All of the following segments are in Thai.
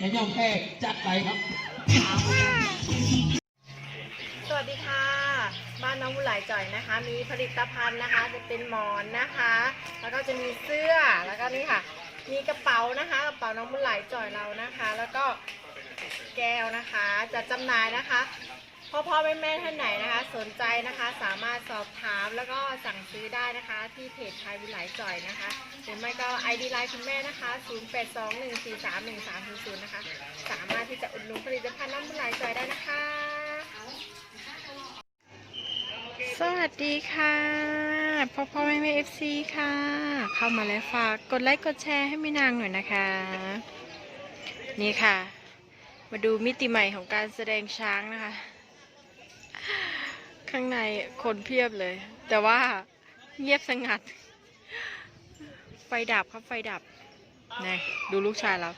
ในย่อมแพ้จัดไปครับ สวัสดีค่ะ บ้านน้องบุหลายจ่อยนะคะ มีผลิตภัณฑ์นะคะ จะเป็นหมอนนะคะ แล้วก็จะมีเสื้อ แล้วก็นี่ค่ะ มีกระเป๋านะคะ กระเป๋าน้องบุหลายจ่อยเรานะคะ แล้วก็แก้วนะคะ จะจำหน่ายนะคะ พ่อพ่อแม่แม่ท่านไหนนะคะ สนใจนะคะสามารถสอบถามแล้วก็สั่งซื้อได้นะคะ ที่เพจไทยบุญหลจ่อยนะคะหรือไม่ก็ ID ไลน์คุณแม่นะคะ 0821431300 นะคะ สามารถที่จะอุดหนุนผลิตภัณฑ์น้ำบุญหลจ่อยได้นะคะ สวัสดีค่ะพ่อพ่อแม่แม่เอฟซีค่ะ เข้ามาแล้วฝากกดไลค์กดแชร์ให้แม่นางหน่อยนะคะ นี่ค่ะ มาดูมิติใหม่ของการแสดงช้างนะคะ ข้างในคนเพียบเลย แต่ว่าเงียบสงัด ไฟดับครับไฟดับนี่ดูลูกชายเรา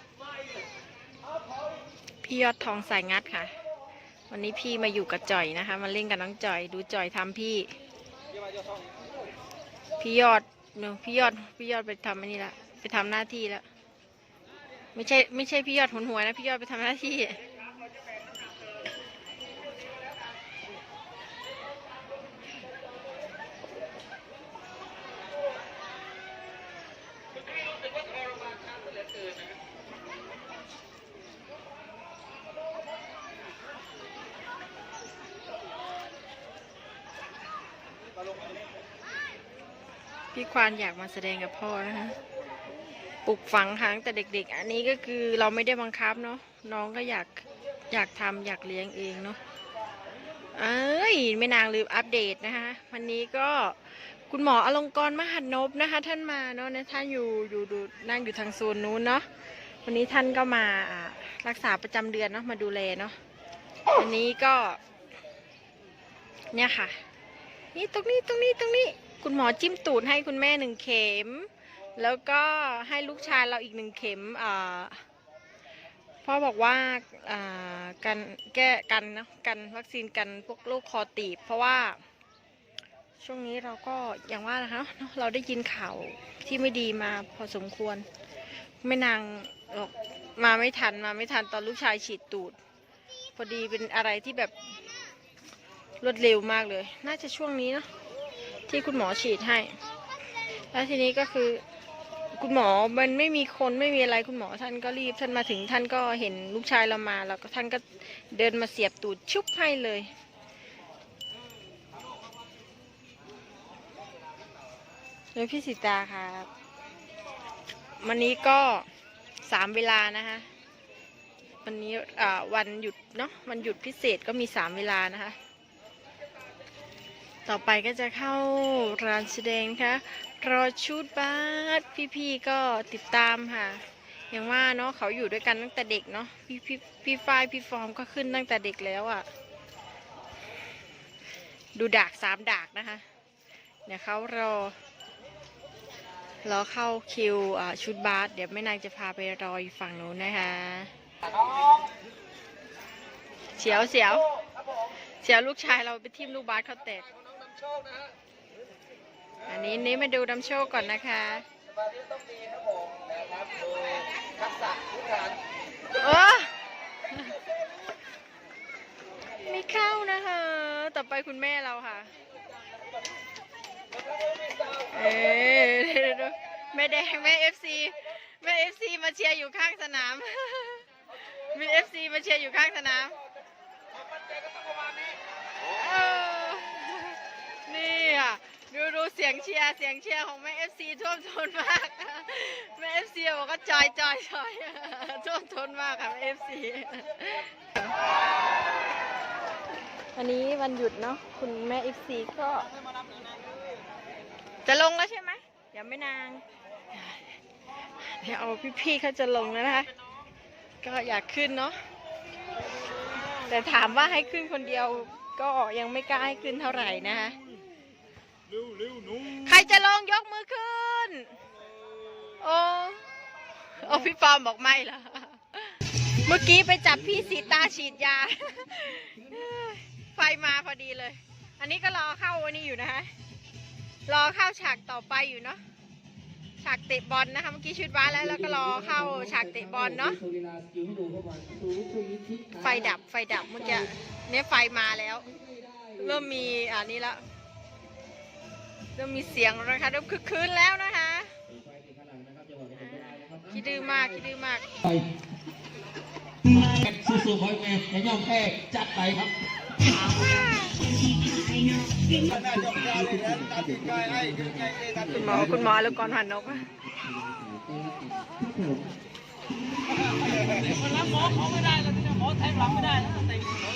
พี่ยอดทองสายงัดค่ะ วันนี้พี่มาอยู่กับจ่อยนะคะ มาเล่นกับน้องจ่อย ดูจ่อยทำพี่ พี่ยอดเนอะพี่ยอดพี่ยอดไปทำอันนี้ละไปทำหน้าที่แล้วไม่ใช่ไม่ใช่พี่ยอดหุนหัวนะพี่ยอดไปทำหน้าที่ พี่ควานอยากมาแสดงกับพ่อนะคะปลูกฝังครั้งแต่เด็ก ๆ อันนี้ก็คือเราไม่ได้บังคับเนาะน้องก็อยากอยากทำอยากเลี้ยงเองเนาะเอ้ยไม่นางลืมอัปเดตนะคะวันนี้ก็คุณหมออลงกรมหันนบนะคะ ท่านมาเนาะนะท่านอยู่อยู่ดูนั่งอยู่ทางโซนนู้นเนาะวันนี้ท่านก็มาอ่ารักษาประจำเดือนเนาะมาดูแลเนาะวันนี้ก็ เนี่ยค่ะ นี่ตรงนี้ตรงนี้ตรงนี้ คุณหมอจิ้มตูดให้คุณแม่หนึ่งเข็ม แล้วก็ให้ลูกชายเราอีกหนึ่งเข็มพ่อบอกว่าอ่ากันแก้กันนะกันวัคซีนกันพวกโรคคอตีบ เพราะว่าช่วงนี้เราก็อย่างว่านะคะเนอะเราได้ยินข่าวที่ไม่ดีมาพอสมควรไม่นางบอกมาไม่ทันมาไม่ทันตอนลูกชายฉีดตูด พอดีเป็นอะไรที่แบบรวดเร็วมากเลย น่าจะช่วงนี้เนาะ ที่คุณหมอฉีดให้ แล้วทีนี้ก็คือ คุณหมอมันไม่มีคนไม่มีอะไรคุณหมอท่านก็รีบท่านมาถึงท่านก็เห็นลูกชายเรามา แล้วก็ท่านก็เดินมาเสียบตูดชุบให้เลยเลยพี่สิตาครับวันนี้ก็สามเวลานะคะวันนี้วันหยุดเนาะวันหยุดพิเศษก็มีสามเวลานะคะ ต่อไปก็จะเข้าร้านแสดงนะคะรอชุดบัสพี่ๆก็ติดตามค่ะอย่างว่าเนาะเขาอยู่ด้วยกันตั้งแต่เด็กเนาะพี่พี่พี่ฝ้ายพี่ฟอมก็ขึ้นตั้งแต่เด็กแล้วอะ่ะ ดูดากสามดากนะคะ เดี๋ยวเขารอรอเข้าคิวอ่าชุดบาสเดี๋ยวแม่นางจะพาไปรออยู่ฝั่งนู้นนะคะเสียวเสียวเสียวลูกชายเราไปทิมลูกบาสเขาแต กอันนี้นี้มาดูน้ำโชคก่อนนะคะโอ้ไม่เข้านะคะ ต่อไปคุณแม่เราค่ะ เอ๊ะแม่แดงแม่เอฟซีแม่เอฟซีมาเชียร์อยู่ข้างสนาม มีเอฟซีมาเชียร์อยู่ข้างสนามเออนี่อะ ดูดู เสียงเชียร์เสียงเชียร์ของแม่เอฟซีท่วมท้นมากแม่เอฟซีบอกว่าจอยจอยจอยท่วมท้นมากค่ะแม่เอฟซีวันนี้วันหยุดเนาะคุณแม่เอฟซีก็ จะลงแล้วใช่ไหมเดี๋ยวไม่นางเดี๋ยวเอาพี่ๆเขาจะลงแล้วนะคะก็อยากขึ้นเนาะแต่ถามว่าให้ขึ้นคนเดียวก็ยังไม่กล้าให้ขึ้นเท่าไหร่นะคะ ใครจะลงยกมือขึ้น โอ้โอ้พี่ปอมบอกไม่เหรอ เมื่อกี้ไปจับพี่สีตาฉีดยา ไฟมาพอดีเลย อันนี้ก็รอเข้าวันนี้อยู่นะคะ รอเข้าฉากต่อไปอยู่เนาะฉฉากเตะบอลนะคะเมื่อกี้ชุดว้าแล้วแล้วก็รอเข้าฉากเตะบอลเนาะโชว์ลีลาสกิลให้ดูครับวันสูงฟรีคิกไฟดับไฟดับเมื่อกี้เนี่ยไฟมาแล้ว เริ่มมีอ่านี้แล้ว เริ่มมีเสียงแล้วนะคะเริ่มคึกคืนแล้วนะคะไฟติดข้างหลังนะครับจังหวะนี้เป็นไปได้นะครับคิดดื้อมากคิดดื้อมากไปสู้ๆคอยแม่อย่ายอมแพ้จัดไปครับคุณหมอคุณหมอแล้วก่อนหันนกอะอั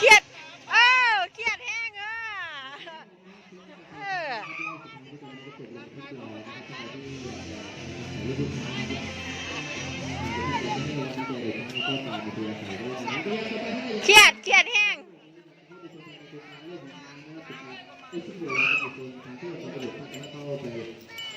ครียดเออเครียดแห้งอะเออเครียดเครียดแห้ง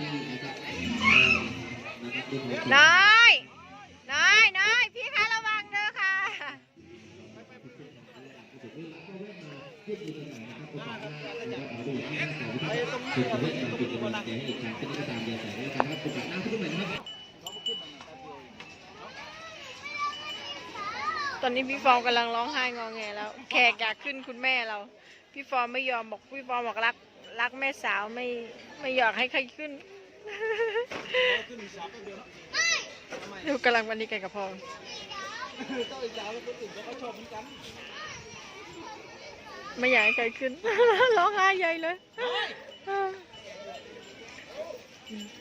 อยพี่คะระวังเด้อค่ะ ตอนนี้พี่ฟอร์มกำลังร้องไห้งอแงแล้ว แขกอยากขึ้นคุณแม่เรา พี่ฟอร์มไม่ยอมบอกพี่ฟอร์มบอกรัก รักแม่สาวไม่ไม่อยากให้ใครขึ้น ดูกำลังวันนี้กันกับพองไม่อยากให้ใครขึ้น ร้องไห้ใหญ่เลยเนี่ย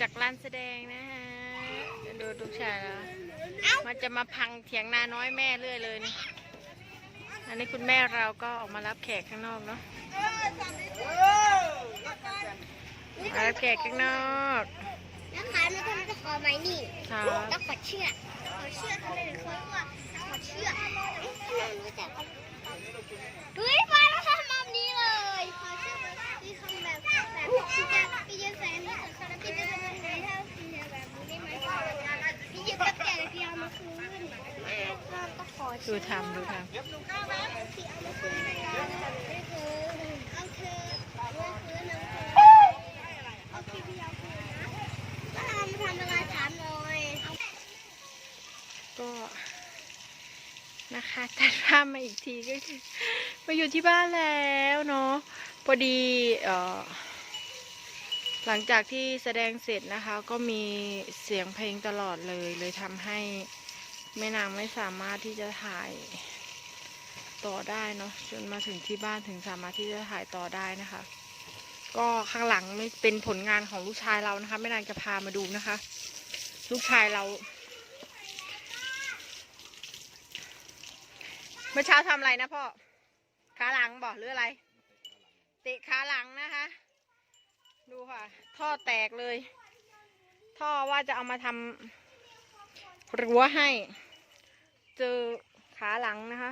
จากร้านแสดงนะฮะดูลูกชายแล้วมันจะมาพังเถียงนาน้อยแม่เรื่อยเลยนี่อันนี้คุณแม่เราก็ออกมารับแขกข้างนอกเนาะมารับแขกข้างนอกนะคะแล้วก็จะขอไม้นี่ครับต้องขอเชือกขอเชือกทำไมถึงเขาเรียกว่าขอเชือกไม่รู้จักกันเฮ้ย นนะก็ทำทำอะไรถามหน่อยำก็นะคะตัดภาพมาอีกทีก็คือมาอยู่ที่บ้านแล้วเนาะพอดีเอ่อหลังจากที่แสดงเสร็จนะคะ ก็มีเสียงเพลงตลอดเลยเลยทำให้ แม่นางไม่สามารถที่จะถ่ายต่อได้เนาะจนมาถึงที่บ้านถึงสามารถที่จะถ่ายต่อได้นะคะ ก็ข้างหลังไม่เป็นผลงานของลูกชายเรานะคะแม่นางจะพามาดูนะคะ ลูกชายเราเมื่อเช้าทำอะไรนะพ่อขาหลังบอกหรืออะไรเตะขาหลังนะคะ ดูค่ะ ท่อแตกเลย ท่อว่าจะเอามาทำรั้วให้ เจอขาหลังนะคะ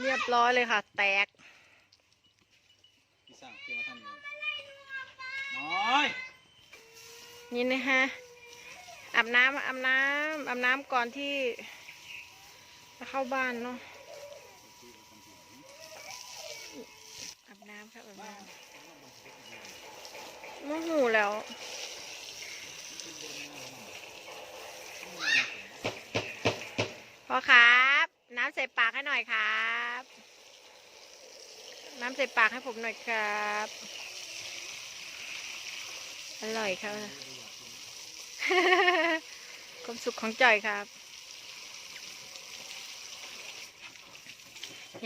เรียบร้อยเลยค่ะ แตกพี่สร้างเกี่ยวกับท่านนี้น้อยนี่นะคะอาบน้ำอาบน้ำอาบน้ำก่อนที่จะเข้าบ้านเนาะอาบน้ำครับอาบน้ำโมโหแล้ว พ่อครับ น้ำใส่ปากให้หน่อยครับ น้ำใส่ปากให้ผมหน่อยครับ อร่อยครับความสุขของจ่อยครับ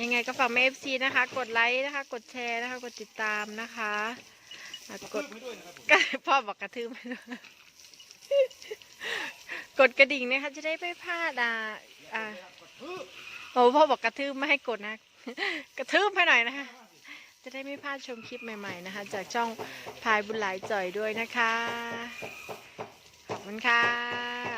ยังไงก็ฝากแม่เอฟซีนะคะ กดไลค์นะคะ กดแชร์นะคะ กดติดตามนะคะกดพ่อบอกกระทืบกดกระดิ่งนะคะจะได้ไม่พลาดอะ อ่าโอ้พ่อบอกกระทืบไม่ให้กดนะ กระทืบให้หน่อยนะคะ จะได้ไม่พลาดชมคลิปใหม่ ๆนะคะ จากช่องพายบุญหลายจ่อยด้วยนะคะ ขอบคุณค่ะ